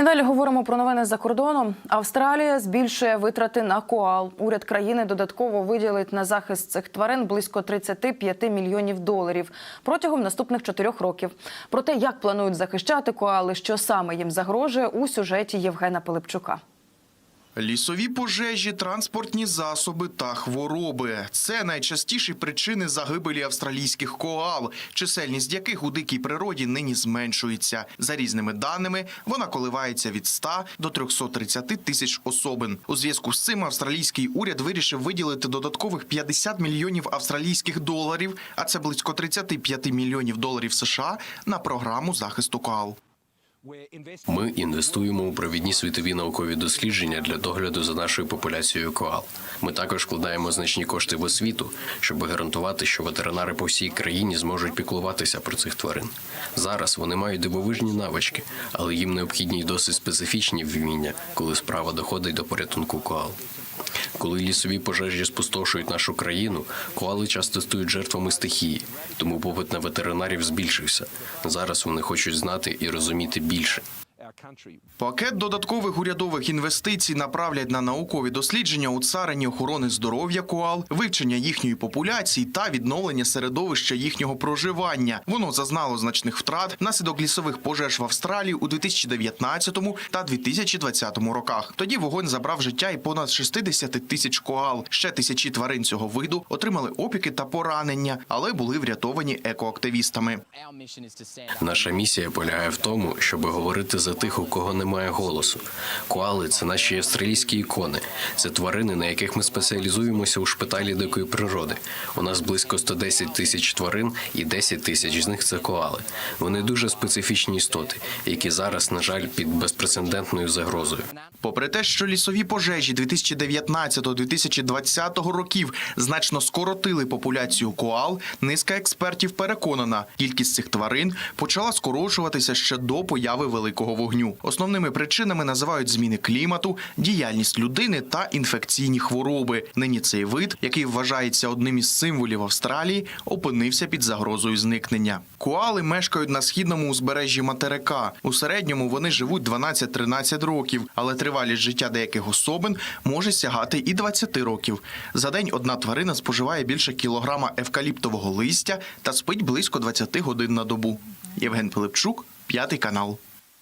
І далі говоримо про новини за кордоном. Австралія збільшує витрати на коал. Уряд країни додатково виділить на захист цих тварин близько 35 мільйонів доларів протягом наступних чотирьох років. Про те, як планують захищати коали, що саме їм загрожує, у сюжеті Євгена Пилипчука. Лісові пожежі, транспортні засоби та хвороби це найчастіші причини загибелі австралійських коал, чисельність яких у дикій природі нині зменшується. За різними даними, вона коливається від 100 до 330 тисяч особин. У зв'язку з цим австралійський уряд вирішив виділити додаткових 50 мільйонів австралійських доларів, а це близько 35 мільйонів доларів США на програму захисту коал. Ми інвестуємо у провідні світові наукові дослідження для догляду за нашою популяцією коал. Ми також вкладаємо значні кошти в освіту, щоб гарантувати, що ветеринари по всій країні зможуть піклуватися про цих тварин. Зараз вони мають дивовижні навички, але їм необхідні й досить специфічні вміння, коли справа доходить до порятунку коал. Коли лісові пожежі спустошують нашу країну, коали часто стають жертвами стихії, тому попит на ветеринарів збільшився. Зараз вони хочуть знати і розуміти більше. Пакет додаткових урядових інвестицій направлять на наукові дослідження у царині охорони здоров'я коал, вивчення їхньої популяції та відновлення середовища їхнього проживання. Воно зазнало значних втрат внаслідок лісових пожеж в Австралії у 2019 та 2020 роках. Тоді вогонь забрав життя і понад 60 тисяч коал. Ще тисячі тварин цього виду отримали опіки та поранення, але були врятовані екоактивістами. Наша місія полягає в тому, щоб говорити за тих, у кого немає голосу. Коали це наші австралійські ікони. Це тварини, на яких ми спеціалізуємося у шпиталі дикої природи. У нас близько 110 тисяч тварин, і 10 тисяч з них це коали. Вони дуже специфічні істоти, які зараз, на жаль, під безпрецедентною загрозою. Попри те, що лісові пожежі 2019-2020 років значно скоротили популяцію коал, низка експертів переконана, кількість цих тварин почала скорочуватися ще до появи великого вогню. Основними причинами називають зміни клімату, діяльність людини та інфекційні хвороби. Нині цей вид, який вважається одним із символів Австралії, опинився під загрозою зникнення. Коали мешкають на східному узбережжі материка. У середньому вони живуть 12-13 років, але тривалість життя деяких особин може сягати і 20 років. За день одна тварина споживає більше кілограма евкаліптового листя та спить близько 20 годин на добу. Євген Пилипчук, п'ятий канал.